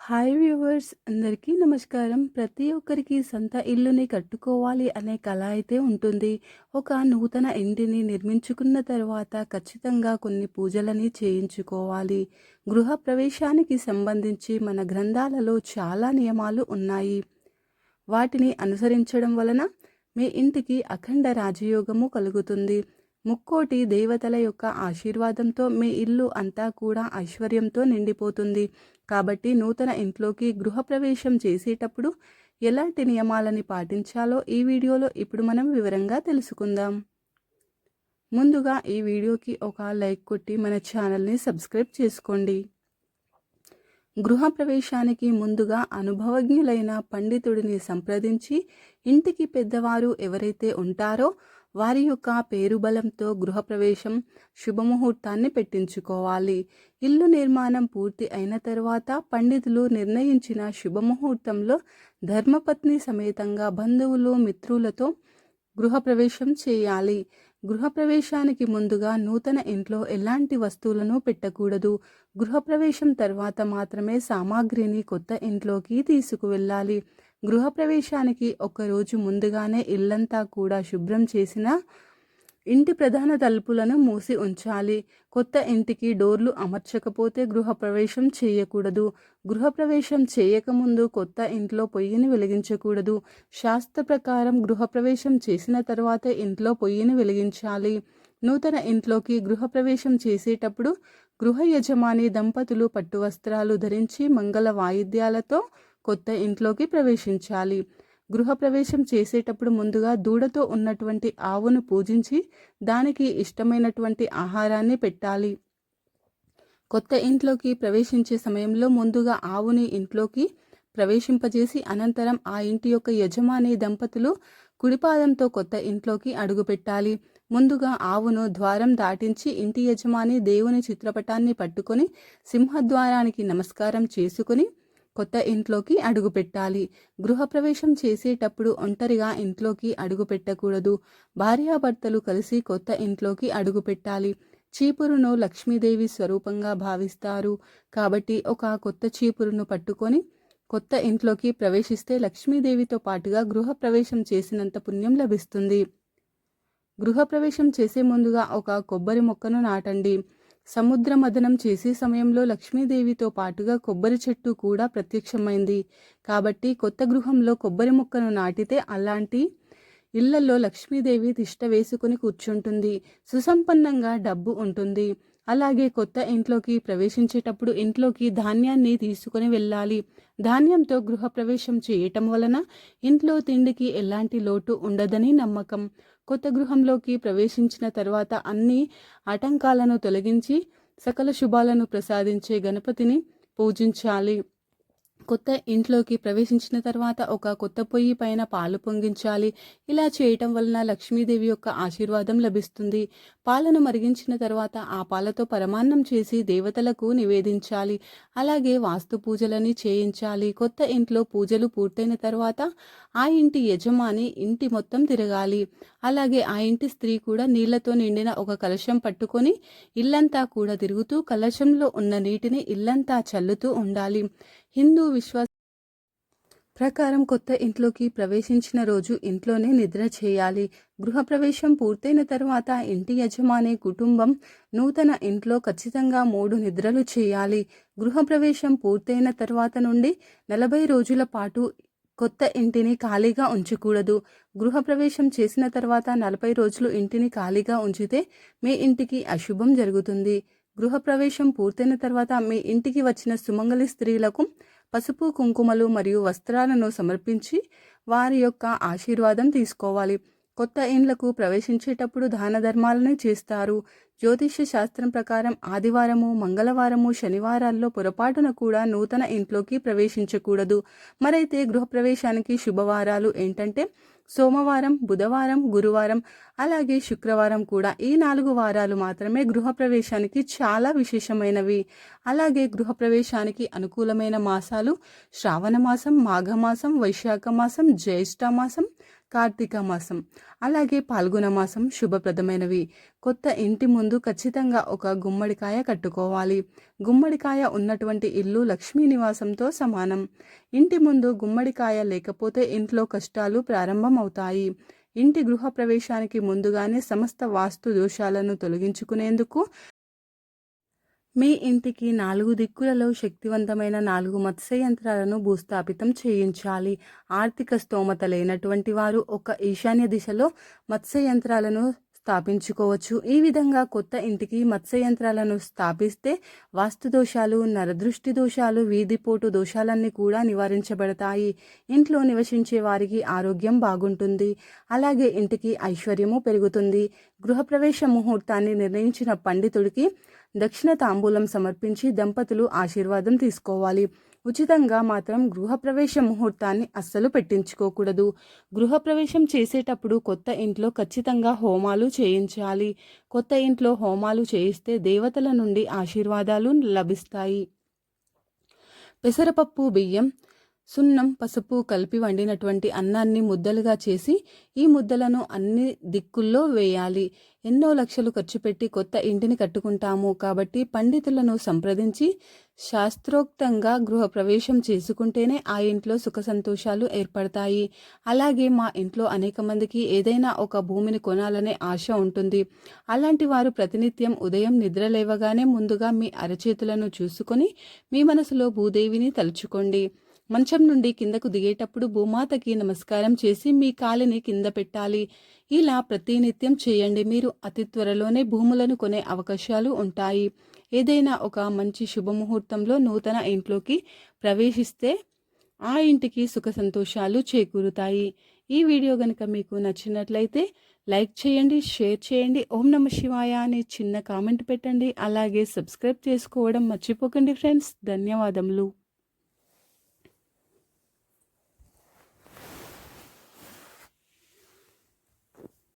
Hi viewers అందరికీ నమస్కారం. ప్రతి ఒక్కరికి సొంత ఇల్లుని కట్టుకోవాలి అనే కళ అయితే ఉంటుంది. ఒక నూతన ఇంటిని నిర్మించుకున్న తర్వాత ఖచ్చితంగా కొన్ని పూజలని చేయించుకోవాలి. గృహ ప్రవేశానికి సంబంధించి మన గ్రంథాలలో చాలా నియమాలు ఉన్నాయి. వాటిని అనుసరించడం వలన మీ ఇంటికి అఖండ రాజయోగము కలుగుతుంది. ముక్కోటి దేవతల యొక్క ఆశీర్వాదంతో మీ ఇల్లు అంతా కూడా ఐశ్వర్యంతో నిండిపోతుంది. కాబట్టి నూతన ఇంట్లోకి గృహప్రవేశం చేసేటప్పుడు ఎలాంటి నియమాలని పాటించాలో ఈ వీడియోలో ఇప్పుడు మనం వివరంగా తెలుసుకుందాం. ముందుగా ఈ వీడియోకి ఒక లైక్ కొట్టి మన ఛానల్ని సబ్స్క్రైబ్ చేసుకోండి. గృహప్రవేశానికి ముందుగా అనుభవజ్ఞులైన పండితుడిని సంప్రదించి ఇంటికి పెద్దవారు ఎవరైతే ఉంటారో వారి యొక్క పేరు బలంతో గృహప్రవేశం శుభముహూర్తాన్ని పెట్టించుకోవాలి. ఇల్లు నిర్మాణం పూర్తి అయిన తర్వాత పండితులు నిర్ణయించిన శుభముహూర్తంలో ధర్మపత్ని సమేతంగా బంధువులు మిత్రులతో గృహప్రవేశం చేయాలి. గృహప్రవేశానికి ముందుగా నూతన ఇంట్లో ఎలాంటి వస్తువులను పెట్టకూడదు. గృహప్రవేశం తర్వాత మాత్రమే సామాగ్రిని కొత్త ఇంట్లోకి తీసుకువెళ్ళాలి. గృహప్రవేశానికి ఒకరోజు ముందుగానే ఇల్లంతా కూడా శుభ్రం చేసిన ఇంటి ప్రధాన తలుపులను మూసి ఉంచాలి. కొత్త ఇంటికి డోర్లు అమర్చకపోతే గృహప్రవేశం చేయకూడదు. గృహప్రవేశం చేయకముందు కొత్త ఇంట్లో పొయ్యిని వెలిగించకూడదు. శాస్త్ర ప్రకారం గృహప్రవేశం చేసిన తర్వాత ఇంట్లో పొయ్యిని వెలిగించాలి. నూతన ఇంట్లోకి గృహప్రవేశం చేసేటప్పుడు గృహ యజమాని దంపతులు పట్టు వస్త్రాలు ధరించి మంగళ వాయిద్యాలతో కొత్త ఇంట్లోకి ప్రవేశించాలి. గృహప్రవేశం చేసేటప్పుడు ముందుగా దూడతో ఉన్నటువంటి ఆవును పూజించి దానికి ఇష్టమైనటువంటి ఆహారాన్ని పెట్టాలి. కొత్త ఇంట్లోకి ప్రవేశించే సమయంలో ముందుగా ఆవుని ఇంట్లోకి ప్రవేశింపజేసి అనంతరం ఆ ఇంటి యొక్క యజమాని దంపతులు కుడిపాదంతో కొత్త ఇంట్లోకి అడుగుపెట్టాలి ముందుగా ఆవును ద్వారం దాటించి ఇంటి యజమాని దేవుని చిత్రపటాన్ని పట్టుకొని సింహద్వారానికి నమస్కారం చేసుకుని కొత్త ఇంట్లోకి అడుగు పెట్టాలి గృహప్రవేశం చేసేటప్పుడు ఒంటరిగా ఇంట్లోకి అడుగు పెట్టకూడదు భార్యాభర్తలు కలిసి కొత్త ఇంట్లోకి అడుగు పెట్టాలి చీపురును లక్ష్మీదేవి స్వరూపంగా భావిస్తారు. కాబట్టి ఒక కొత్త చీపురును పట్టుకొని కొత్త ఇంట్లోకి ప్రవేశిస్తే లక్ష్మీదేవితో పాటుగా గృహప్రవేశం చేసినంత పుణ్యం లభిస్తుంది. గృహప్రవేశం చేసే ముందుగా ఒక కొబ్బరి మొక్కను నాటండి. సముద్ర మదనం చేసే సమయంలో లక్ష్మీదేవితో పాటుగా కొబ్బరి చెట్టు కూడా ప్రత్యక్షమైంది. కాబట్టి కొత్త గృహంలో కొబ్బరి మొక్కను నాటితే అలాంటి ఇళ్ళలో లక్ష్మీదేవి తిష్ట వేసుకుని కూర్చుంటుంది. సుసంపన్నంగా డబ్బు ఉంటుంది. అలాగే కొత్త ఇంట్లోకి ప్రవేశించేటప్పుడు ఇంట్లోకి ధాన్యాన్ని తీసుకుని వెళ్ళాలి. ధాన్యంతో గృహప్రవేశం చేయటం వలన ఇంట్లో తిండికి ఎలాంటి లోటు ఉండదని నమ్మకం. కొత్త గృహంలోకి ప్రవేశించిన తర్వాత అన్ని ఆటంకాలను తొలగించి సకల శుభాలను ప్రసాదించే గణపతిని పూజించాలి. కొత్త ఇంట్లోకి ప్రవేశించిన తర్వాత ఒక కొత్త పొయ్యి పైన పాలు పొంగించాలి. ఇలా చేయటం వలన లక్ష్మీదేవి యొక్క ఆశీర్వాదం లభిస్తుంది. పాలను మరిగించిన తర్వాత ఆ పాలతో పరమాన్నం చేసి దేవతలకు నివేదించాలి. అలాగే వాస్తు పూజలని చేయించాలి. కొత్త ఇంట్లో పూజలు పూర్తయిన తర్వాత ఆ ఇంటి యజమాని ఇంటి మొత్తం తిరగాలి. అలాగే ఆ ఇంటి స్త్రీ కూడా నీళ్ళతో నిండిన ఒక కలశం పట్టుకొని ఇల్లంతా కూడా తిరుగుతూ కలశంలో ఉన్న నీటిని ఇల్లంతా చల్లుతూ ఉండాలి. హిందూ విశ్వాస ప్రకారం కొత్త ఇంట్లోకి ప్రవేశించిన రోజు ఇంట్లోనే నిద్ర చేయాలి. గృహప్రవేశం పూర్తయిన తర్వాత ఇంటి యజమాని కుటుంబం నూతన ఇంట్లో ఖచ్చితంగా మూడు నిద్రలు చేయాలి. గృహప్రవేశం పూర్తయిన తర్వాత నుండి నలభై రోజుల పాటు కొత్త ఇంటిని ఖాళీగా ఉంచకూడదు. గృహప్రవేశం చేసిన తర్వాత నలభై రోజులు ఇంటిని ఖాళీగా ఉంచితే మీ ఇంటికి అశుభం జరుగుతుంది. గృహప్రవేశం పూర్తయిన తర్వాత మీ ఇంటికి వచ్చిన సుమంగలి స్త్రీలకు పసుపు కుంకుమలు మరియు వస్త్రాలను సమర్పించి వారి యొక్క ఆశీర్వాదం తీసుకోవాలి. కొత్త ఇండ్లకు ప్రవేశించేటప్పుడు దాన ధర్మాలను చేస్తారు. జ్యోతిష్య శాస్త్రం ప్రకారం ఆదివారము మంగళవారము శనివారాల్లో పొరపాటున కూడా నూతన ఇంట్లోకి ప్రవేశించకూడదు. మరైతే గృహప్రవేశానికి శుభవారాలు ఏంటంటే సోమవారం బుధవారం గురువారం అలాగే శుక్రవారం కూడా ఈ నాలుగు వారాలు మాత్రమే గృహప్రవేశానికి చాలా విశేషమైనవి. అలాగే గృహప్రవేశానికి అనుకూలమైన మాసాలు శ్రావణ మాసం మాఘమాసం వైశాఖ మాసం జ్యేష్ఠ మాసం కార్తీక మాసం. అలాగే పాల్గొన మాసం శుభప్రదమైనవి. కొత్త ఇంటి ముందు ఖచ్చితంగా ఒక గుమ్మడికాయ కట్టుకోవాలి. గుమ్మడికాయ ఉన్నటువంటి ఇల్లు లక్ష్మీ నివాసంతో సమానం. ఇంటి ముందు గుమ్మడికాయ లేకపోతే ఇంట్లో కష్టాలు ప్రారంభమవుతాయి. ఇంటి గృహ ప్రవేశానికి ముందుగానే సమస్త వాస్తు దోషాలను తొలగించుకునేందుకు మీ ఇంటికి నాలుగు దిక్కులలో శక్తివంతమైన నాలుగు మత్స్య యంత్రాలను భూస్థాపితం చేయించాలి. ఆర్థిక స్తోమత లేనటువంటి వారు ఒక ఈశాన్య దిశలో మత్స్య యంత్రాలను స్థాపించుకోవచ్చు. ఈ విధంగా కొత్త ఇంటికి మత్స్య యంత్రాలను స్థాపిస్తే వాస్తు దోషాలు నరదృష్టి దోషాలు వీధిపోటు దోషాలన్నీ కూడా నివారించబడతాయి. ఇంట్లో నివసించే వారికి ఆరోగ్యం బాగుంటుంది. అలాగే ఇంటికి ఐశ్వర్యము పెరుగుతుంది. గృహప్రవేశ ముహూర్తాన్ని నిర్ణయించిన పండితుడికి దక్షిణ తాంబూలం సమర్పించి దంపతులు ఆశీర్వాదం తీసుకోవాలి. ఉచితంగా మాత్రం గృహప్రవేశ ముహూర్తాన్ని అస్సలు పెట్టించుకోకూడదు. గృహప్రవేశం చేసేటప్పుడు కొత్త ఇంట్లో ఖచ్చితంగా హోమాలు చేయించాలి. కొత్త ఇంట్లో హోమాలు చేయిస్తే దేవతల నుండి ఆశీర్వాదాలు లభిస్తాయి. పెసరపప్పు బియ్యం సున్నం పసుపు కలిపి వండినటువంటి అన్నాన్ని ముద్దలుగా చేసి ఈ ముద్దలను అన్ని దిక్కుల్లో వేయాలి. ఎన్నో లక్షలు ఖర్చు పెట్టి కొత్త ఇంటిని కట్టుకుంటాము కాబట్టి పండితులను సంప్రదించి శాస్త్రోక్తంగా గృహప్రవేశం చేసుకుంటేనే ఆ ఇంట్లో సుఖ సంతోషాలు ఏర్పడతాయి. అలాగే మా ఇంట్లో అనేక మందికి ఏదైనా ఒక భూమిని కొనాలనే ఆశ ఉంటుంది. అలాంటి వారు ప్రతినిత్యం ఉదయం నిద్ర లేవగానే ముందుగా మీ అరచేతులను చూసుకొని మీ మనసులో భూదేవిని తలుచుకోండి. మంచం నుండి కిందకు దిగేటప్పుడు భూమాతకి నమస్కారం చేసి మీ కాలిని కింద పెట్టాలి. ఇలా ప్రతినిత్యం చేయండి. మీరు అతి త్వరలోనే భూములను కొనే అవకాశాలు ఉంటాయి. ఏదైనా ఒక మంచి శుభముహూర్తంలో నూతన ఇంట్లోకి ప్రవేశిస్తే ఆ ఇంటికి సుఖ సంతోషాలు చేకూరుతాయి. ఈ వీడియో కనుక మీకు నచ్చినట్లయితే లైక్ చేయండి షేర్ చేయండి. ఓం నమ శివాయ అని చిన్న కామెంట్ పెట్టండి. అలాగే సబ్స్క్రైబ్ చేసుకోవడం మర్చిపోకండి ఫ్రెండ్స్. ధన్యవాదములు.